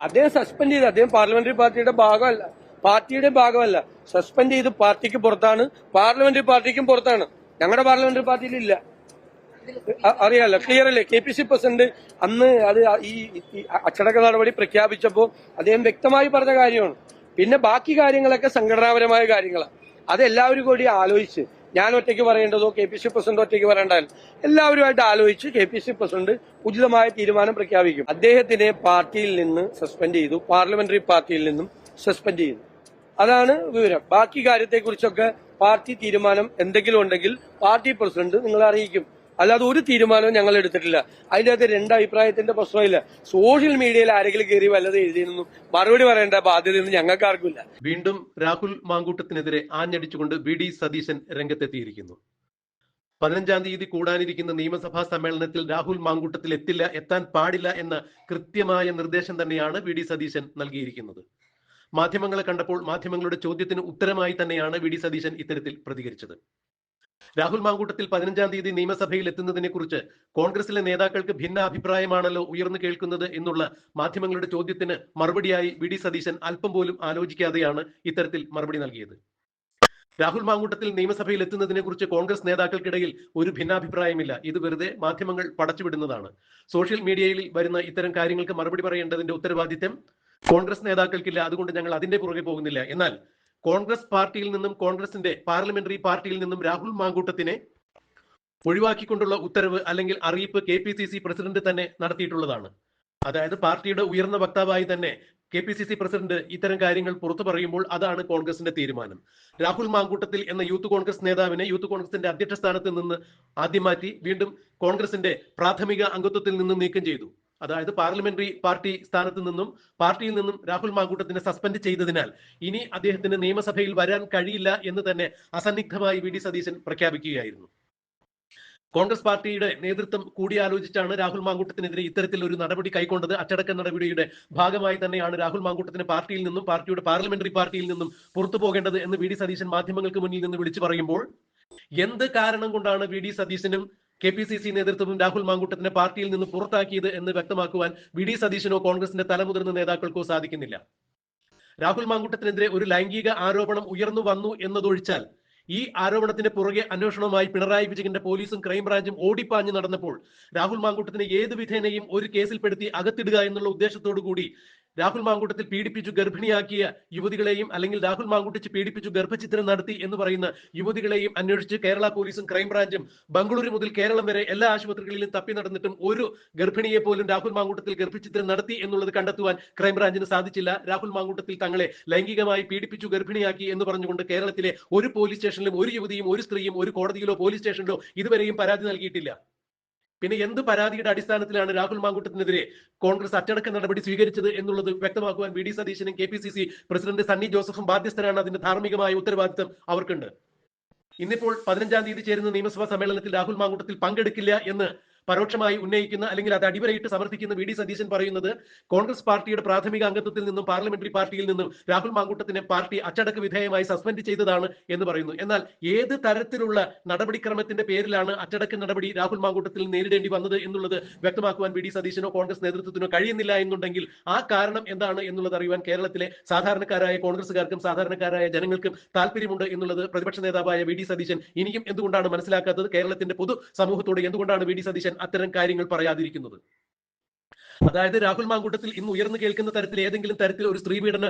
അദ്ദേഹം സസ്പെൻഡ് ചെയ്ത്. അദ്ദേഹം പാർലമെന്ററി പാർട്ടിയുടെ ഭാഗമല്ല. പാർട്ടിയുടെ ഭാഗമല്ല. സസ്പെൻഡ് ചെയ്ത് പാർട്ടിക്ക് പുറത്താണ്. പാർലമെന്ററി പാർട്ടിക്കും പുറത്താണ്. ഞങ്ങളുടെ പാർലമെന്ററി പാർട്ടിയിൽ ഇല്ല അറിയാലോ? ക്ലിയർ അല്ലേ? കെ പി സി പ്രസിഡന്റ് അന്ന് അത് ഈ അച്ചടക്ക നടപടി പ്രഖ്യാപിച്ചപ്പോൾ അദ്ദേഹം വ്യക്തമായി പറഞ്ഞ കാര്യമാണ്. പിന്നെ ബാക്കി കാര്യങ്ങളൊക്കെ സംഘടനാപരമായ കാര്യങ്ങളാണ് അത് എല്ലാവരും കൂടി ആലോചിച്ച് ഞാൻ ഒറ്റയ്ക്ക് പറയേണ്ടതോ കെ പി സി പ്രസിഡന്റ് ഒറ്റയ്ക്ക് പറയേണ്ടതല്ല എല്ലാവരുമായിട്ട് ആലോചിച്ച് കെ പി സി പ്രസിഡന്റ് ഉചിതമായ തീരുമാനം പ്രഖ്യാപിക്കും. അദ്ദേഹത്തിനെ പാർട്ടിയിൽ നിന്ന് സസ്പെൻഡ് ചെയ്തു പാർലമെന്ററി പാർട്ടിയിൽ നിന്നും സസ്പെൻഡ് ചെയ്തു. അതാണ് വിവരം. ബാക്കി കാര്യത്തെക്കുറിച്ചൊക്കെ പാർട്ടി തീരുമാനം എന്തെങ്കിലും ഉണ്ടെങ്കിൽ പാർട്ടി പ്രസിഡന്റ് നിങ്ങളെ അറിയിക്കും. അല്ലാതെ ഒരു തീരുമാനവും ഞങ്ങൾ എടുത്തിട്ടില്ല. അതിന്റെ അകത്ത് രണ്ട് അഭിപ്രായത്തിന്റെ പ്രശ്നമില്ല. സോഷ്യൽ മീഡിയയിൽ ആരെങ്കിലും കയറി വല്ലത് എഴുതിയെന്നും മറുപടി പറയേണ്ട ബാധ്യതയൊന്നും ഞങ്ങൾക്ക് ആർക്കുമില്ല. വീണ്ടും രാഹുൽ മാങ്കൂട്ടത്തിനെതിരെ ആഞ്ഞടിച്ചുകൊണ്ട് വി ഡി സതീശൻ രംഗത്തെത്തിയിരിക്കുന്നു. പതിനഞ്ചാം തീയതി കൂടാനിരിക്കുന്ന നിയമസഭാ സമ്മേളനത്തിൽ രാഹുൽ മാങ്കൂട്ടത്തിൽ എത്തില്ല എത്താൻ പാടില്ല എന്ന കൃത്യമായ നിർദ്ദേശം തന്നെയാണ് വി ഡി സതീശൻ നൽകിയിരിക്കുന്നത്. മാധ്യമങ്ങളെ കണ്ടപ്പോൾ മാധ്യമങ്ങളുടെ ചോദ്യത്തിന് ഉത്തരമായി തന്നെയാണ് വി ഡി സതീശൻ ഇത്തരത്തിൽ പ്രതികരിച്ചത്. രാഹുൽ മാങ്കൂട്ടത്തിൽ പതിനഞ്ചാം തീയതി നിയമസഭയിൽ എത്തുന്നതിനെ കുറിച്ച് കോൺഗ്രസിലെ നേതാക്കൾക്ക് ഭിന്ന അഭിപ്രായമാണല്ലോ ഉയർന്നു കേൾക്കുന്നത് എന്നുള്ള മാധ്യമങ്ങളുടെ ചോദ്യത്തിന് മറുപടിയായി വി ഡി സതീശൻ അല്പം പോലും ആലോചിക്കാതെയാണ് ഇത്തരത്തിൽ മറുപടി നൽകിയത്. രാഹുൽ മാങ്കൂട്ടത്തിൽ നിയമസഭയിൽ എത്തുന്നതിനെ കുറിച്ച് കോൺഗ്രസ് നേതാക്കൾക്കിടയിൽ ഒരു ഭിന്നാഭിപ്രായമില്ല. ഇത് വെറുതെ മാധ്യമങ്ങൾ പടച്ചുവിടുന്നതാണ്. സോഷ്യൽ മീഡിയയിൽ വരുന്ന ഇത്തരം കാര്യങ്ങൾക്ക് മറുപടി പറയേണ്ടതിന്റെ ഉത്തരവാദിത്തം കോൺഗ്രസ് നേതാക്കൾക്കില്ല. അതുകൊണ്ട് ഞങ്ങൾ അതിന്റെ പുറകെ പോകുന്നില്ല. എന്നാൽ കോൺഗ്രസ് പാർട്ടിയിൽ നിന്നും കോൺഗ്രസിന്റെ പാർലമെന്ററി പാർട്ടിയിൽ നിന്നും രാഹുൽ മാങ്കൂട്ടത്തിനെ ഒഴിവാക്കിക്കൊണ്ടുള്ള ഉത്തരവ് അല്ലെങ്കിൽ അറിയിപ്പ് K P C C president തന്നെ നടത്തിയിട്ടുള്ളതാണ്. അതായത് പാർട്ടിയുടെ ഉയർന്ന വക്താവായി തന്നെ K P C C president ഇത്തരം കാര്യങ്ങൾ പുറത്തു പറയുമ്പോൾ അതാണ് കോൺഗ്രസിന്റെ തീരുമാനം. രാഹുൽ മാങ്കൂട്ടത്തിൽ എന്ന യൂത്ത് കോൺഗ്രസ് നേതാവിനെ യൂത്ത് കോൺഗ്രസിന്റെ അധ്യക്ഷ സ്ഥാനത്ത് നിന്ന് ആദ്യം മാറ്റി വീണ്ടും കോൺഗ്രസിന്റെ പ്രാഥമിക അംഗത്വത്തിൽ നിന്ന് നീക്കം ചെയ്തു. അതായത് പാർലമെന്ററി പാർട്ടി സ്ഥാനത്ത് നിന്നും പാർട്ടിയിൽ നിന്നും രാഹുൽ മാങ്കൂട്ടത്തിനെ സസ്പെൻഡ് ചെയ്തതിനാൽ ഇനി അദ്ദേഹത്തിന് നിയമസഭയിൽ വരാൻ കഴിയില്ല എന്ന് തന്നെ അസന്നിഗ്ധമായി വി ഡി സതീശൻ പ്രഖ്യാപിക്കുകയായിരുന്നു. കോൺഗ്രസ് പാർട്ടിയുടെ നേതൃത്വം കൂടിയാലോചിച്ചാണ് രാഹുൽ മാങ്കൂട്ടത്തിനെതിരെ ഇത്തരത്തിൽ ഒരു നടപടി കൈക്കൊണ്ടത്. അച്ചടക്ക നടപടിയുടെ ഭാഗമായി തന്നെയാണ് രാഹുൽ മാങ്കൂട്ടത്തിന് പാർട്ടിയിൽ നിന്നും പാർട്ടിയുടെ പാർലമെന്ററി പാർട്ടിയിൽ നിന്നും പുറത്തു പോകേണ്ടത് എന്ന് വി ഡി സതീശൻ മാധ്യമങ്ങൾക്ക് മുന്നിൽ നിന്ന് വിളിച്ചു പറയുമ്പോൾ എന്ത് കാരണം കൊണ്ടാണ് വി ഡി സതീശനും കെ പി സി സി നേതൃത്വവും രാഹുൽ മാങ്കൂട്ടത്തിനെ പാർട്ടിയിൽ നിന്ന് പുറത്താക്കിയത് എന്ന് വ്യക്തമാക്കുവാൻ വി ഡി സതീശനോ കോൺഗ്രസിന്റെ തലമുതിർന്ന നേതാക്കൾക്കോ സാധിക്കുന്നില്ല. രാഹുൽ മാങ്കൂട്ടത്തിനെതിരെ ഒരു ലൈംഗിക ആരോപണം ഉയർന്നു വന്നു എന്നതൊഴിച്ചാൽ ഈ ആരോപണത്തിന്റെ പുറകെ അന്വേഷണവുമായി പിണറായി വിജയന്റെ പോലീസും ക്രൈംബ്രാഞ്ചും ഓടിപ്പാഞ്ഞു നടന്നപ്പോൾ രാഹുൽ മാങ്കൂട്ടത്തിനെ ഏത് വിധേനയും ഒരു കേസിൽപ്പെടുത്തി അകത്തിടുക എന്നുള്ള ഉദ്ദേശത്തോടു കൂടി രാഹുൽ മാങ്കൂട്ടത്തിൽ പീഡിപ്പിച്ചു ഗർഭിണിയാക്കിയ യുവതികളെയും അല്ലെങ്കിൽ രാഹുൽ മാങ്കൂട്ടിച്ച് പീഡിപ്പിച്ചു ഗർഭചിത്രം നടത്തി എന്ന് പറയുന്ന യുവതികളെയും അന്വേഷിച്ച് കേരള പോലീസും ക്രൈംബ്രാഞ്ചും ബംഗളൂരു മുതൽ കേരളം വരെ എല്ലാ ആശുപത്രികളിലും തപ്പി നടന്നിട്ടും ഒരു ഗർഭിണിയെ പോലും രാഹുൽ മാങ്കൂട്ടത്തിൽ ഗർഭചിത്രം നടത്തി എന്നുള്ളത് കണ്ടെത്തുവാൻ ക്രൈംബ്രാഞ്ചിന് സാധിച്ചില്ല. രാഹുൽ മാങ്കൂട്ടത്തിൽ തങ്ങളെ ലൈംഗികമായി പീഡിപ്പിച്ചു ഗർഭിണിയാക്കി എന്ന് പറഞ്ഞുകൊണ്ട് കേരളത്തിലെ ഒരു പോലീസ് സ്റ്റേഷനിലും ഒരു യുവതിയും ഒരു സ്ത്രീയും ഒരു കോടതിയിലോ പോലീസ് സ്റ്റേഷനിലോ ഇതുവരെയും പരാതി നൽകിയിട്ടില്ല. പിന്നെ എന്ത് പരാതിയുടെ അടിസ്ഥാനത്തിലാണ് രാഹുൽ മാങ്കൂട്ടത്തിനെതിരെ കോൺഗ്രസ് അച്ചടക്ക നടപടി സ്വീകരിച്ചത് എന്നുള്ളത് വ്യക്തമാക്കുവാൻ വി ഡി സതീശനും K P C C president Sunny ജോസഫും ബാധ്യസ്ഥരാണ് അതിന്റെ ധാർമ്മികമായ ഉത്തരവാദിത്തം അവർക്കുണ്ട്. ഇന്നിപ്പോൾ പതിനഞ്ചാം തീയതി ചേരുന്ന നിയമസഭാ സമ്മേളനത്തിൽ രാഹുൽ മാങ്കൂട്ടത്തിൽ പങ്കെടുക്കില്ല എന്ന് പരോക്ഷമായി ഉന്നയിക്കുന്ന അല്ലെങ്കിൽ അത് അടിവരയിട്ട് സമർത്ഥിക്കുന്ന വി ഡി സതീശൻ പറയുന്നത് കോൺഗ്രസ് പാർട്ടിയുടെ പ്രാഥമിക അംഗത്വത്തിൽ നിന്നും പാർലമെന്ററി പാർട്ടിയിൽ നിന്നും രാഹുൽ മാങ്കൂട്ടത്തിനെ പാർട്ടി അച്ചടക്ക വിധേയമായി സസ്പെൻഡ് ചെയ്തതാണ് എന്ന് പറയുന്നു. എന്നാൽ ഏത് തരത്തിലുള്ള നടപടിക്രമത്തിന്റെ പേരിലാണ് അച്ചടക്ക നടപടി രാഹുൽ മാങ്കൂട്ടത്തിൽ നേരിടേണ്ടി വന്നത് എന്നുള്ളത് വ്യക്തമാക്കുവാൻ വി ഡി സതീശനോ കോൺഗ്രസ് നേതൃത്വത്തിനോ കഴിയുന്നില്ല എന്നുണ്ടെങ്കിൽ ആ കാരണം എന്താണ് എന്നുള്ളത് അറിയുവാൻ കേരളത്തിലെ സാധാരണക്കാരായ കോൺഗ്രസുകാർക്കും സാധാരണക്കാരായ ജനങ്ങൾക്കും താല്പര്യമുണ്ട് എന്നുള്ളത് പ്രതിപക്ഷ നേതാവായ വി ഡി സതീശൻ ഇനിയും എന്തുകൊണ്ടാണ് മനസ്സിലാക്കാത്തത്? കേരളത്തിന്റെ പൊതു സമൂഹത്തോട് എന്തുകൊണ്ടാണ് വി ഡി സതീശൻ അത്തരം കാര്യങ്ങൾ പറയാതിരിക്കുന്നത്. അതായത് രാഹുൽ മാങ്കൂട്ടത്തിൽ ഇന്ന് ഉയർന്നു കേൾക്കുന്ന തരത്തിൽ ഏതെങ്കിലും തരത്തിൽ ഒരു സ്ത്രീ പീഡന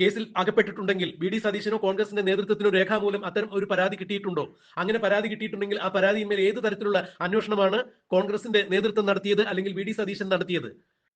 കേസിൽ അകപ്പെട്ടിട്ടുണ്ടെങ്കിൽ ബി ഡി സതീശനോ കോൺഗ്രസിന്റെ നേതൃത്വത്തിനോ രേഖാമൂലം അത്തരം ഒരു പരാതി കിട്ടിയിട്ടുണ്ടോ? അങ്ങനെ പരാതി കിട്ടിയിട്ടുണ്ടെങ്കിൽ ആ പരാതിയിന്മേൽ ഏത് തരത്തിലുള്ള അന്വേഷണമാണ് കോൺഗ്രസിന്റെ നേതൃത്വം നടത്തിയത് അല്ലെങ്കിൽ ബി ഡി സതീശൻ നടത്തിയത്?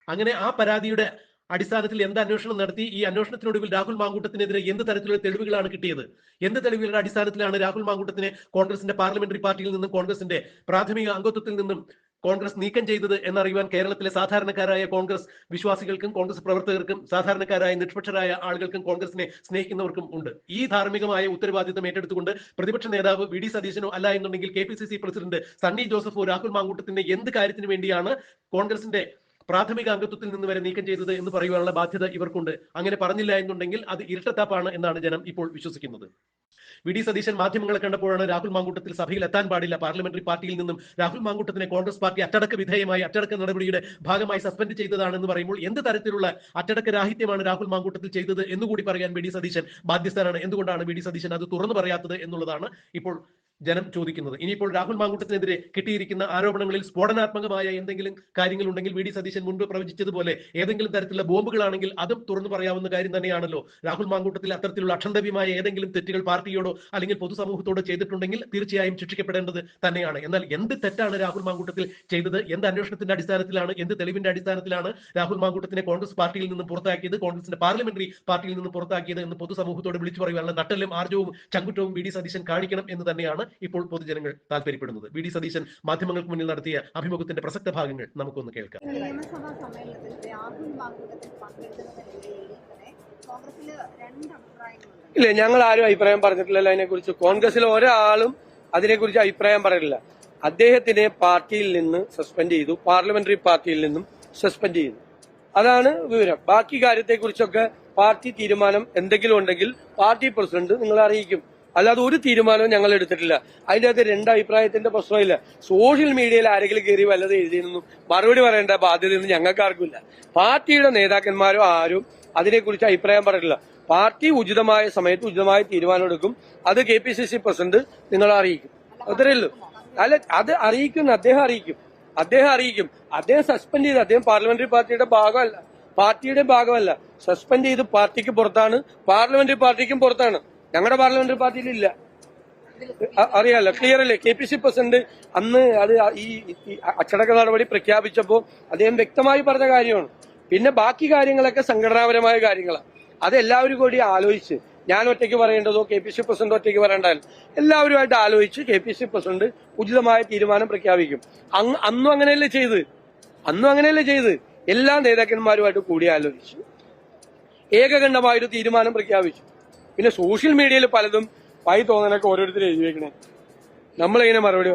അങ്ങനെ ആ പരാതിയുടെ അടിസ്ഥാനത്തിൽ എന്ത് അന്വേഷണം നടത്തി? ഈ അന്വേഷണത്തിനൊടുവിൽ രാഹുൽ മാങ്കൂട്ടത്തിനെതിരെ എന്ത് തരത്തിലുള്ള തെളിവുകളാണ് കിട്ടിയത്? എന്ത് തെളിവുകളുടെ അടിസ്ഥാനത്തിലാണ് രാഹുൽ മാങ്കൂട്ടത്തിനെ കോൺഗ്രസിന്റെ പാർലമെന്ററി പാർട്ടിയിൽ നിന്നും കോൺഗ്രസിന്റെ പ്രാഥമിക അംഗത്വത്തിൽ നിന്നും കോൺഗ്രസ് നീക്കം ചെയ്തത് എന്നറിയുവാൻ കേരളത്തിലെ സാധാരണക്കാരായ കോൺഗ്രസ് വിശ്വാസികൾക്കും കോൺഗ്രസ് പ്രവർത്തകർക്കും സാധാരണക്കാരായ നിഷ്പക്ഷരായ ആളുകൾക്കും കോൺഗ്രസിനെ സ്നേഹിക്കുന്നവർക്കും ഉണ്ട്. ഈ ധാർമ്മികമായ ഉത്തരവാദിത്തം ഏറ്റെടുത്തുകൊണ്ട് പ്രതിപക്ഷ നേതാവ് വി. ഡി. സതീശനോ അല്ല എന്നുണ്ടെങ്കിൽ K. P. C. C. President Sunny ജോസഫോ Rahul മാങ്കൂട്ടത്തിന്റെ എന്ത് കാര്യത്തിന് വേണ്ടിയാണ് കോൺഗ്രസിന്റെ പ്രാഥമിക അംഗത്വത്തിൽ നിന്ന് വരെ നീക്കം ചെയ്തത് എന്ന് പറയുവാനുള്ള ബാധ്യത ഇവർക്കുണ്ട്. അങ്ങനെ പറഞ്ഞില്ല എന്നുണ്ടെങ്കിൽ അത് ഇരട്ടത്താപ്പാണ് എന്നാണ് ജനം ഇപ്പോൾ വിശ്വസിക്കുന്നത്. വി ഡി സതീശൻ മാധ്യമങ്ങളെ കണ്ടപ്പോഴാണ് രാഹുൽ മാങ്കൂട്ടത്തിൽ സഭയിൽ എത്താൻ പാടില്ല. പാർലമെന്ററി പാർട്ടിയിൽ നിന്നും രാഹുൽ മാങ്കൂട്ടത്തിനെ കോൺഗ്രസ് പാർട്ടി അച്ചടക്ക വിധേയമായി അച്ചടക്ക നടപടിയുടെ ഭാഗമായി സസ്പെൻഡ് ചെയ്തതാണെന്ന് പറയുമ്പോൾ എന്ത് തരത്തിലുള്ള അച്ചടക്ക രാഹിത്യമാണ് രാഹുൽ മാങ്കൂട്ടത്തിൽ ചെയ്തത് എന്നുകൂടി പറയാൻ വി ഡി സതീശൻ ബാധ്യസ്ഥനാണ്. എന്തുകൊണ്ടാണ് വി ഡി സതീശൻ അത് തുറന്നു പറയാത്തത് എന്നുള്ളതാണ് ഇപ്പോൾ ജനം ചോദിക്കുന്നത്. ഇനിയിപ്പോൾ രാഹുൽ മാങ്കൂട്ടത്തിനെതിരെ കിട്ടിയിരിക്കുന്ന ആരോപണങ്ങളിൽ സ്ഫോടനാത്മകമായ എന്തെങ്കിലും കാര്യങ്ങൾ ഉണ്ടെങ്കിൽ വി ഡി സതീശൻ മുൻപ് പ്രവചിച്ചതുപോലെ ഏതെങ്കിലും തരത്തിലുള്ള ബോംബുകളാണെങ്കിൽ അതും തുറന്നു പറയാവുന്ന കാര്യം തന്നെയാണല്ലോ. രാഹുൽ മാങ്കൂട്ടത്തിൽ അത്തരത്തിലുള്ള അക്ഷന്തവ്യമായ ഏതെങ്കിലും തെറ്റുകൾ പാർട്ടിയോടോ അല്ലെങ്കിൽ പൊതുസമൂഹത്തോടോ ചെയ്തിട്ടുണ്ടെങ്കിൽ തീർച്ചയായും ശിക്ഷിക്കപ്പെടേണ്ടത് തന്നെയാണ്. എന്നാൽ എന്ത് തെറ്റാണ് രാഹുൽ മാങ്കൂട്ടത്തിൽ ചെയ്തത്? എന്ത് അന്വേഷണത്തിന്റെ അടിസ്ഥാനത്തിലാണ്? എന്ത് തെളിവിന്റെ അടിസ്ഥാനത്തിലാണ് രാഹുൽ മാങ്കൂട്ടത്തിനെ കോൺഗ്രസ് പാർട്ടിയിൽ നിന്ന് പുറത്താക്കിയത്? കോൺഗ്രസിന്റെ പാർലമെന്ററി പാർട്ടിയിൽ നിന്ന് പുറത്താക്കിയത് എന്ന് പൊതുസമൂഹത്തോട് വിളിച്ചു പറയുവാനുള്ള നട്ടലും ആർജവും ചങ്കുറ്റവും വി ഡി സതീശൻ കാണിക്കണം എന്ന് തന്നെയാണ് ഇപ്പോൾ പൊതുജനങ്ങൾ താല്പര്യപ്പെടുന്നത്. വി. ഡി. സതീശൻ മാധ്യമങ്ങൾക്ക് മുന്നിൽ നടത്തിയ അഭിമുഖത്തിന്റെ പ്രസക്ത ഭാഗങ്ങൾ നമുക്കൊന്ന് കേൾക്കാം. നിയമസഭാ സമ്മേളനത്തിൽ രാഹുൽ മാങ്കൂട്ടത്തിൽ പങ്കെടുക്കുന്ന നിലയിൽ തന്നെ കോൺഗ്രസിൽ രണ്ട് അഭിപ്രായങ്ങളുണ്ട്. ഇല്ല ഞങ്ങൾ ആരും അഭിപ്രായം പറഞ്ഞിട്ടില്ലല്ലോ അതിനെക്കുറിച്ച്. കോൺഗ്രസിലെ ഒരാളും അതിനെക്കുറിച്ച് അഭിപ്രായം പറയില്ല അദ്ദേഹത്തിനെ പാർട്ടിയിൽ നിന്ന് സസ്പെൻഡ് ചെയ്തു. പാർലമെന്ററി പാർട്ടിയിൽ നിന്നും സസ്പെൻഡ് ചെയ്തു. അതാണ് വിവരം. ബാക്കി കാര്യത്തെക്കുറിച്ചൊക്കെ പാർട്ടി തീരുമാനം എന്തെങ്കിലും ഉണ്ടെങ്കിൽ പാർട്ടി പ്രസിഡന്റ് നിങ്ങളെ അറിയിക്കും. അല്ലാതെ ഒരു തീരുമാനവും ഞങ്ങൾ എടുത്തിട്ടില്ല. അതിന്റെ അകത്ത് രണ്ട് അഭിപ്രായത്തിന്റെ പ്രശ്നമില്ല സോഷ്യൽ മീഡിയയിൽ ആരെങ്കിലും കയറി വല്ലതും എഴുതിയെന്നും മറുപടി പറയേണ്ട ബാധ്യതയൊന്നും ഞങ്ങൾക്ക് ആർക്കുമില്ല. പാർട്ടിയുടെ നേതാക്കന്മാരോ ആരും അതിനെക്കുറിച്ച് അഭിപ്രായം പറഞ്ഞില്ല പാർട്ടി ഉചിതമായ സമയത്ത് ഉചിതമായ തീരുമാനം എടുക്കും. അത് K P C C president നിങ്ങളെ അറിയിക്കും. അത്രയേ ഉള്ളൂ. അല്ല അത് അറിയിക്കും അദ്ദേഹം അറിയിക്കും. അദ്ദേഹം അറിയിക്കും. അദ്ദേഹം സസ്പെൻഡ് ചെയ്ത് അദ്ദേഹം പാർലമെന്ററി പാർട്ടിയുടെ ഭാഗമല്ല. പാർട്ടിയുടെ ഭാഗമല്ല. സസ്പെൻഡ് ചെയ്ത് പാർട്ടിക്ക് പുറത്താണ്. പാർലമെന്ററി പാർട്ടിക്കും പുറത്താണ്. ഞങ്ങളുടെ പാർലമെന്ററി പാർട്ടിയിലില്ല. ഇല്ല അറിയാലോ ക്ലിയർ അല്ലേ കെ പി സി പ്രസിഡന്റ് അന്ന് അത് ഈ അച്ചടക്ക നടപടി പ്രഖ്യാപിച്ചപ്പോ അദ്ദേഹം വ്യക്തമായി പറഞ്ഞ കാര്യമാണ്. പിന്നെ ബാക്കി കാര്യങ്ങളൊക്കെ സംഘടനാപരമായ കാര്യങ്ങളാണ് അത് എല്ലാവരും കൂടി ആലോചിച്ച് ഞാൻ ഒറ്റയ്ക്ക് പറയേണ്ടതോ കെ പി സി പ്രസിഡന്റ് ഒറ്റയ്ക്ക് പറയേണ്ടതല്ല എല്ലാവരുമായിട്ട് ആലോചിച്ച് കെ പി സി പ്രസിഡന്റ് ഉചിതമായ തീരുമാനം പ്രഖ്യാപിക്കും. അങ് അന്നും അങ്ങനെയല്ലേ ചെയ്ത്? അന്നും അങ്ങനെയല്ലേ ചെയ്ത്? എല്ലാ നേതാക്കന്മാരുമായിട്ട് കൂടി ആലോചിച്ചു ഏകകണ്ഠമായൊരു തീരുമാനം പ്രഖ്യാപിച്ചു. പിന്നെ സോഷ്യൽ മീഡിയയിൽ പലതും പൈ തോന്നാനൊക്കെ ഓരോരുത്തർ എഴുതി വെക്കണേ നമ്മളെങ്ങനെ മറുപടി